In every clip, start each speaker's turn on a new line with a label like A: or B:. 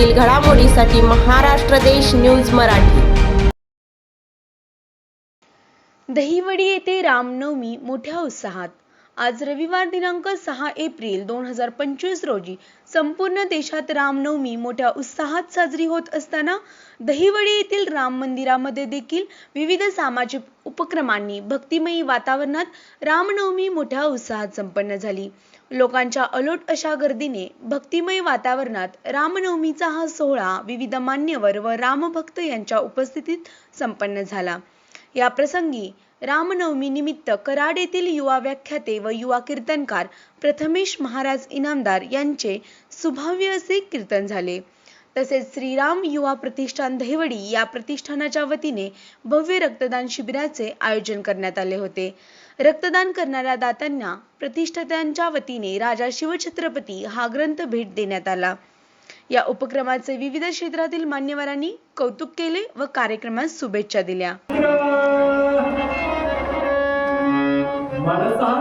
A: क्षेत्रातील घडामोडीसाठी महाराष्ट्र देश न्यूज मराठी.
B: दहिवडी येथे रामनवमी मोठ्या उत्साहात. आज रविवार दिनांक सहा एप्रिल दोन हजार पंचवीस रोजी संपूर्ण देशात रामनवमी मोठ्या उत्साहात साजरी होत असताना दहिवडी येथील राम मंदिरामध्ये देखील विविध सामाजिक उपक्रमांनी भक्तिमयी वातावरणात रामनवमी मोठ्या उत्साहात संपन्न झाली. लोकांच्या अलोट अशा गर्दीने भक्तिमय वातावरणात रामनवमीचा हा सोहळा विविध मान्यवर व रामभक्त यांच्या उपस्थितीत संपन्न झाला. या प्रसंगी रामनवमी निमित्त कराड येथील युवा व्याख्याते व युवा कीर्तनकार प्रथमेश महाराज इनामदार यांचे सुभाव्य असे कीर्तन झाले. तसेच श्रीराम युवा प्रतिष्ठान दहिवडी या प्रतिष्ठानाच्या वतीने भव्य रक्तदान शिबिराचे आयोजन करण्यात आले होते. रक्तदान करणाऱ्या दात्यांना प्रतिष्ठात्यांच्या वतीने राजा शिवछत्रपती हा ग्रंथ भेट देण्यात आला. या उपक्रमाचे विविध क्षेत्रातील मान्यवरांनी कौतुक केले व कार्यक्रमास शुभेच्छा दिल्या.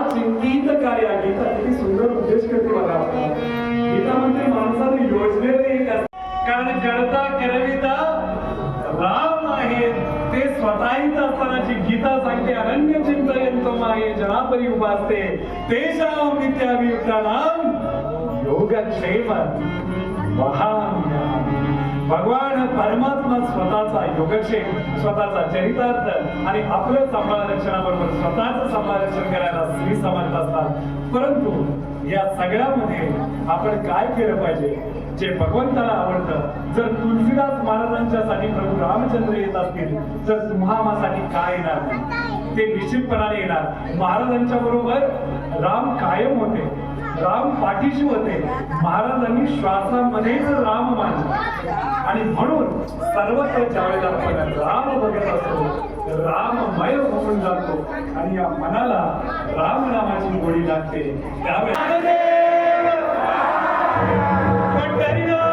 C: चिंतित कार्य गीता किती सुंदर उद्देश करते बघा गीता माणसाने योजलेले ते स्वतःहीच असतानाची गीता सांगते अनन्य चिंतयंतो माये जनापरी उभासते. तेषां नित्याभियुक्तानाम योगक्षेम महान भगवान परमात्मा स्वतःचा योगक्षेम स्वतःचा चरितार्थ आणि आपलं समारक्षणाबरोबर स्वतःच समारक्षण करायला श्री समर्थ असतात. परंतु या सगळ्यामध्ये आपण काय केलं पाहिजे? जे भगवंताला आवडतं जर तुलसीदास महाराजांच्यासाठी प्रभू रामचंद्र येत असतील तर तुम्हामासाठी काय येणार? नाही ते निश्चितपणाने येणार. महाराजांच्या बरोबर राम कायम होते राम पाठीशी होते. महाराजांनी श्वासामध्येच राम मानले आणि म्हणून सर्वत्र ज्यावेळेला आपण राम बघत असतो राममय होऊन जातो आणि या मनाला राम नामाची गोडी लागते. त्यावेळेस
D: Margarita.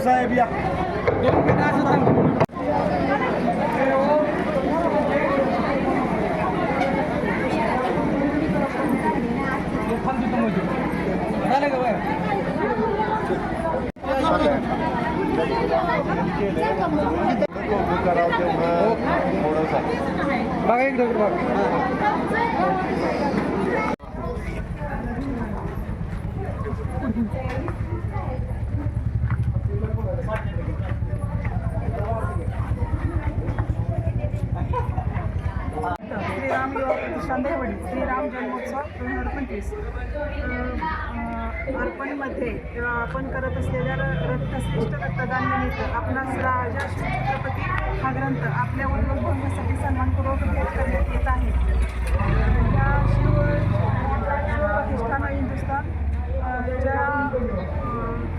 D: साहेब या. बघा एक दगड बघा.
E: देवस्थान देवडी श्रीराम जन्मोत्सव दोन हजार पंचवीस. अर्पणमध्ये आपण करत असलेल्या र- रक्तश्रेष्ठ रक्तदान निमित्त राजा छत्रपती हा ग्रंथ आपल्या वडिलोद्भवण्यासाठी सन्मानपूर्वक भेट करण्यात येत आहे. या शिव शिवप्रतिष्ठान हिंदुस्थान.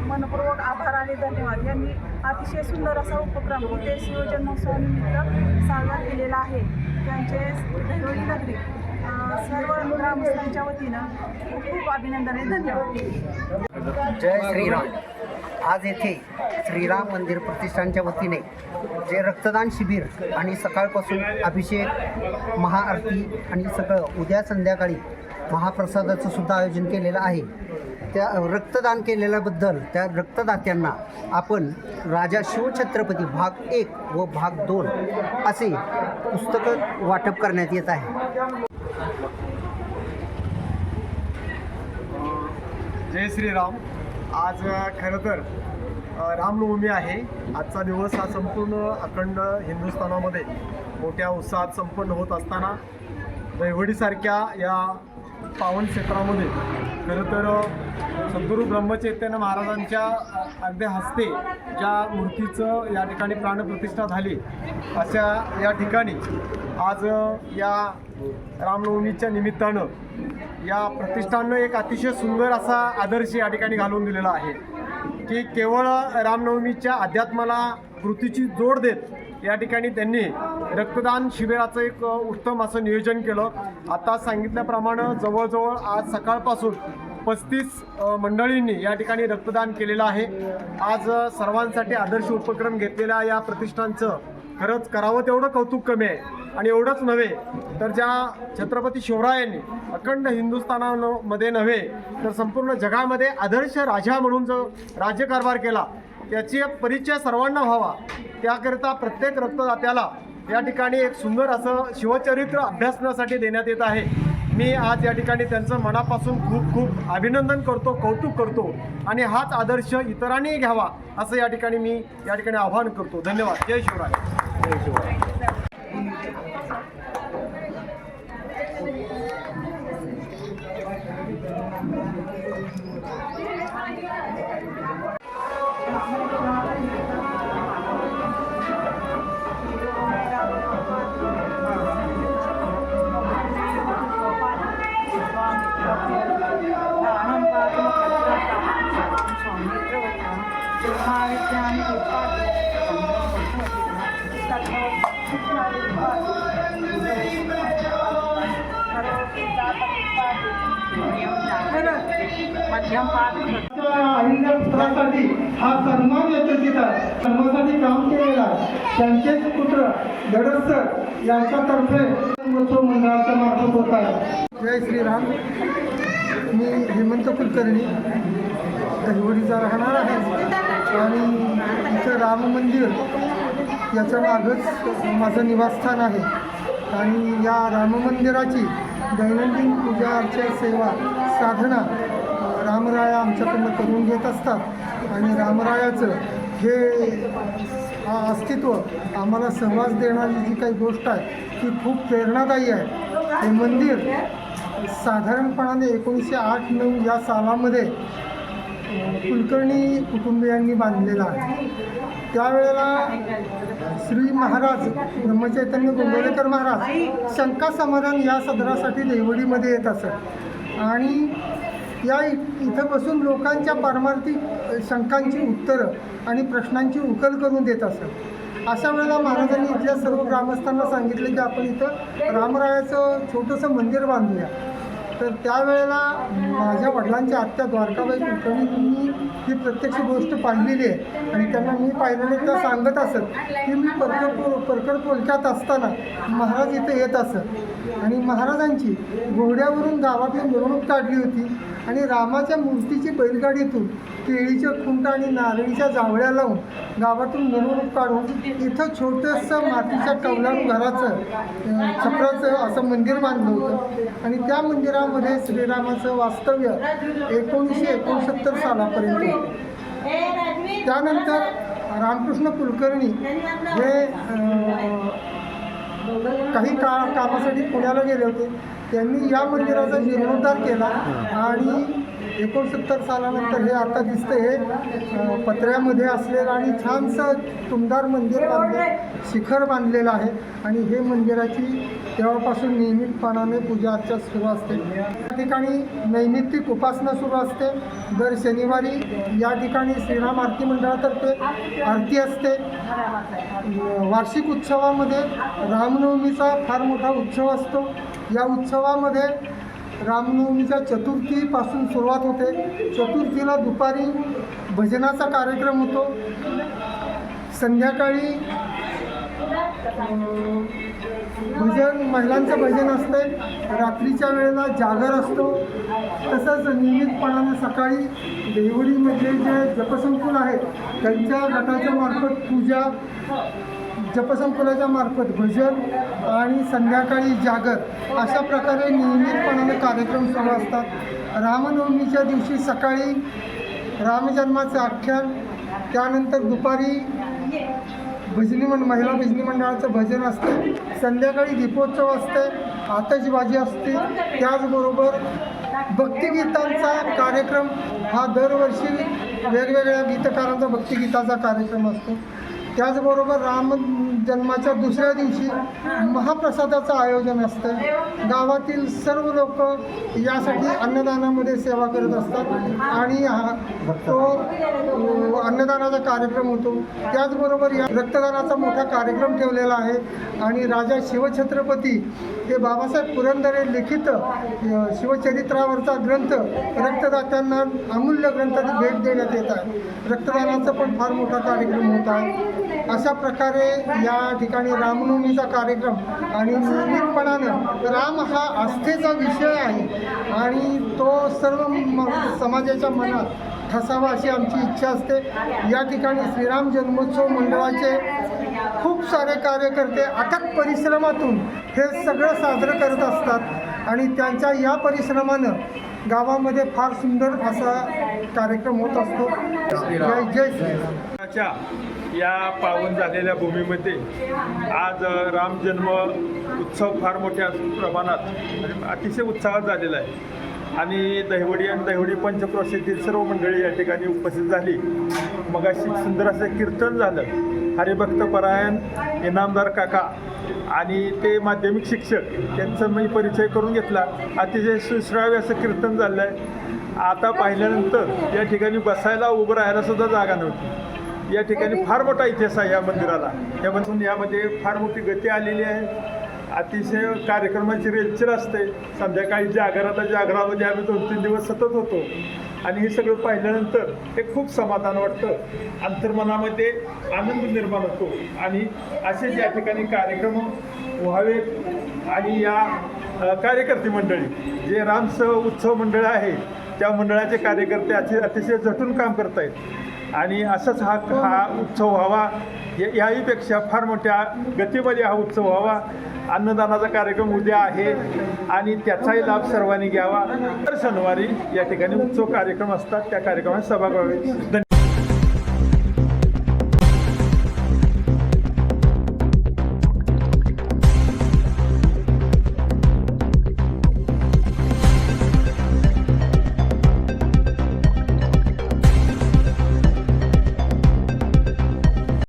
E: मनपूर्वक आभार आणि धन्यवाद. यांनी अतिशय सुंदर असा उपक्रम इथे शिवजन्मोत्सवानिमित्त साजरा केलेला आहे. त्यांचे दैवडी नागरिक सर्व ग्रामस्थांच्या वतीनं खूप खूप अभिनंदन आणि धन्यवाद.
F: जय श्रीराम. आज येथे श्रीराम मंदिर प्रतिष्ठानच्या वतीने जे रक्तदान शिबिर आणि सकाळपासून अभिषेक महाआरती आणि सगळं उद्या संध्याकाळी महाप्रसादाचं सुद्धा आयोजन केलेलं आहे. त्या रक्तदान केलेल्याबद्दल त्या रक्तदात्यांना आपण राजा शिवछत्रपती भाग एक व भाग दोन असे पुस्तकं वाटप करण्यात येत आहे.
D: जय श्रीराम. आज खरं तर रामनवमी आहे. आजचा दिवस हा संपूर्ण अखंड हिंदुस्थानामध्ये मोठ्या उत्साहात संपन्न होत असताना दैवडीसारख्या या पावन क्षेत्रामध्ये खरं तर सद्गुरू ब्रह्मचैतन्य महाराजांच्या अगदी हस्ते ज्या मूर्तीचं या ठिकाणी प्राणप्रतिष्ठा झाली अशा या ठिकाणी आज या रामनवमीच्या निमित्तानं या प्रतिष्ठाननं एक अतिशय सुंदर असा आदर्श या ठिकाणी घालून दिलेला आहे की केवळ रामनवमीच्या अध्यात्माला कृतीची जोड देत या ठिकाणी त्यांनी रक्तदान शिबिराचं एक उत्तम असं नियोजन केलं. आता सांगितल्याप्रमाणे जवळजवळ आज सकाळपासून पस्तीस मंडळींनी या ठिकाणी रक्तदान केलेलं आहे. आज सर्वांसाठी आदर्श उपक्रम घेतलेल्या या प्रतिष्ठानचं खरंच करावं तेवढं कौतुक कमी आहे. आणि एवढंच नव्हे तर ज्या छत्रपती शिवरायांनी अखंड हिंदुस्थानामध्ये नव्हे तर संपूर्ण जगामध्ये आदर्श राजा म्हणून जो राज्यकारभार केला याची परिचय सर्वांना व्हावा. त्याकरिता प्रत्येक रक्तदात्याला या ठिकाणी एक सुंदर असं शिवचरित्र अभ्यासण्यासाठी देण्यात येत आहे. मी आज या ठिकाणी त्यांचं मनापासून खूप खूप अभिनंदन करतो कौतुक करतो आणि हाच आदर्श इतरांनीही घ्यावा असं या ठिकाणी मी या ठिकाणी आवाहन करतो. धन्यवाद. जय शिवराय. जय शिवराय.
E: मध्यम
G: पुत्रासाठी हा सन्मान यशस्वीत सन्मानासाठी काम केलेला त्यांचेच पुत्र गडसर यांच्यातर्फे उत्सव मंडळाच्या मार्फत होत आहे. जय श्रीराम. मी हेमंत कुलकर्णी. दहिवडीचा राहणार आहे. आणि इथं राम मंदिर याच्या मागच माझं निवासस्थान आहे. आणि या राम मंदिराची दैनंदिन पूजा अर्चा सेवा साधना रामराया आमच्याकडनं करून घेत असतात. आणि रामरायाचं हे अस्तित्व आम्हाला सहवास देणारी जी काही गोष्ट आहे ती खूप प्रेरणादायी आहे. हे मंदिर साधारणपणाने एकोणीसशे आठ नऊ या सालामध्ये कुलकर्णी कुटुंबियांनी बांधलेला आहे. त्यावेळेला श्री महाराज ब्रह्मचैतन्य गोंदवलेकर महाराज शंका समाधान या सदरासाठी देवडीमध्ये येत असत. आणि या इ- इथं बसून लोकांच्या पारमार्थिक शंकांची उत्तरं आणि प्रश्नांची उकल करून देत असत. अशा वेळेला महाराजांनी इथल्या सर्व ग्रामस्थांना सांगितलं की आपण इथं रामरायाचं छोटंसं मंदिर बांधूया. तर त्यावेळेला माझ्या वडिलांच्या आत्या द्वारकाबाई कुलकर्णींनी ही प्रत्यक्ष गोष्ट पाहिलेली आहे. आणि त्यांना मी पाहिलेले त्या सांगत असत की मी परकर पो परकर पोलक्यात असताना महाराज इथे येत असत. आणि महाराजांची घोड्यावरून गावातून मिरवणूक काढली होती. आणि रामाच्या मूर्तीची बैलगाडीतून केळीच्या खुंट आणि नारळीच्या जावळ्या लावून गावातून मिरवणूक काढून इथं छोटंसं मातीच्या कौलारू घराचं छपराचं असं मंदिर बांधलं होतं. आणि त्या मंदिरात मंदिरामध्ये श्रीरामाचं वास्तव्य एकोणीसशे एकोणसत्तर सालापर्यंत. होतं त्यानंतर रामकृष्ण कुलकर्णी हे काही का कामासाठी पुण्याला गेले होते. त्यांनी या मंदिराचा जीर्णोद्धार केला आणि एकोणसत्तर सालानंतर हे आता दिसतं हे पत्र्यामध्ये असलेलं आणि छानसं तुमदार मंदिर बांधलं शिखर बांधलेलं आहे. आणि हे मंदिराची तेव्हापासून नियमितपणाने पूजा अर्चा सुरू असते. या ठिकाणी नैमित्तिक उपासना सुरू असते. दर शनिवारी या ठिकाणी श्रीराम आरती मंडळातर्फे आरती असते. वार्षिक उत्सवामध्ये रामनवमीचा फार मोठा उत्सव असतो. या उत्सवामध्ये रामनवमीच्या चतुर्थीपासून सुरुवात होते. चतुर्थीला दुपारी भजनाचा कार्यक्रम होतो. संध्याकाळी भजन महिलांचं भजन असते रात्रीच्या वेळेला जागर असतो. तसंच नियमितपणाने सकाळी देवडीमध्ये म्हणजे जे जपसंकुल आहेत त्यांच्या गटाच्या मार्फत पूजा जपसंकुलाच्या मार्फत भजन आणि संध्याकाळी जागर अशा प्रकारे नियमितपणाने कार्यक्रम सुरू असतात. रामनवमीच्या दिवशी सकाळी रामजन्माचं आख्यान त्यानंतर दुपारी भजनी मंड महिला भजनी मंडळाचं भजन असते. संध्याकाळी दीपोत्सव असते. आतषबाजी असते. त्याचबरोबर भक्तिगीतांचा कार्यक्रम हा दरवर्षी वेगवेगळ्या गीतकारांचा भक्तिगीताचा कार्यक्रम असतो. त्याचबरोबर राम जन्माच्या दुसऱ्या दिवशी महाप्रसादाचं आयोजन असतं. गावातील सर्व लोक यासाठी अन्नदानामध्ये सेवा करत असतात. आणि हा तो अन्नदानाचा कार्यक्रम होतो. त्याचबरोबर या रक्तदानाचा मोठा कार्यक्रम ठेवलेला आहे. आणि राजा शिवछत्रपती हे बाबासाहेब पुरंदरे लिखित शिवचरित्रावरचा ग्रंथ रक्तदात्यांना अमूल्य ग्रंथाची भेट देण्यात येत आहे. रक्तदानाचा पण फार मोठा कार्यक्रम होत आहे. अशा प्रकारे या ठिकाणी रामनवमीचा कार्यक्रम आणि नियमितपणानं राम हा आस्थेचा विषय आहे. आणि तो सर्व म समाजाच्या मनात ठसावा अशी आमची इच्छा असते. या ठिकाणी श्रीराम जन्मोत्सव मंडळाचे खूप सारे कार्यकर्ते अथक परिश्रमातून हे सगळं साजरं करत असतात. आणि त्यांच्या या परिश्रमानं गावामध्ये फार सुंदर असा कार्यक्रम होत असतो. जय जय
H: या पावन झालेल्या भूमीमध्ये आज राम जन्म उत्सव फार मोठ्या प्रमाणात अतिशय उत्साहात झालेला आहे. आणि दहिवडी आणि दहिवडी पंचक्रोशीतील सर्व मंडळी या ठिकाणी उपस्थित झाली. मगाशी सुंदर असं कीर्तन झालं. हरिभक्त परायण इनामदार काका आणि ते माध्यमिक शिक्षक त्यांचा मी परिचय करून घेतला. अतिशय सुश्राव्य असं कीर्तन झालं आहे आता पाहिल्यानंतर या ठिकाणी बसायला उभं राहायला सुद्धा जागा नव्हती. या ठिकाणी फार मोठा इतिहास आहे या मंदिराला. त्यापासून यामध्ये फार मोठी गती आलेली आहे. अतिशय कार्यक्रमाची रेलचेल असते संध्याकाळी जागराला जागरामध्ये आम्ही दोन तीन दिवस सतत होतो. आणि हे सगळं पाहिल्यानंतर ते खूप समाधान वाटतं. अंतर्मनामध्ये आनंद निर्माण होतो. आणि असेच या ठिकाणी कार्यक्रम व्हावेत. आणि या कार्यकर्ते मंडळी जे रामसह उत्सव मंडळ आहे त्या मंडळाचे कार्यकर्ते अतिशय अतिशय झटून काम करत आहेत आणि असंच हा हा उत्सव व्हावा याहीपेक्षा फार मोठ्या गतीमध्ये हा उत्सव व्हावा. अन्नदानाचा कार्यक्रम उद्या आहे आणि त्याचाही लाभ सर्वांनी घ्यावा. दर शनिवारी या ठिकाणी उत्सव कार्यक्रम असतात. त्या कार्यक्रमात सहभाग व्हावे.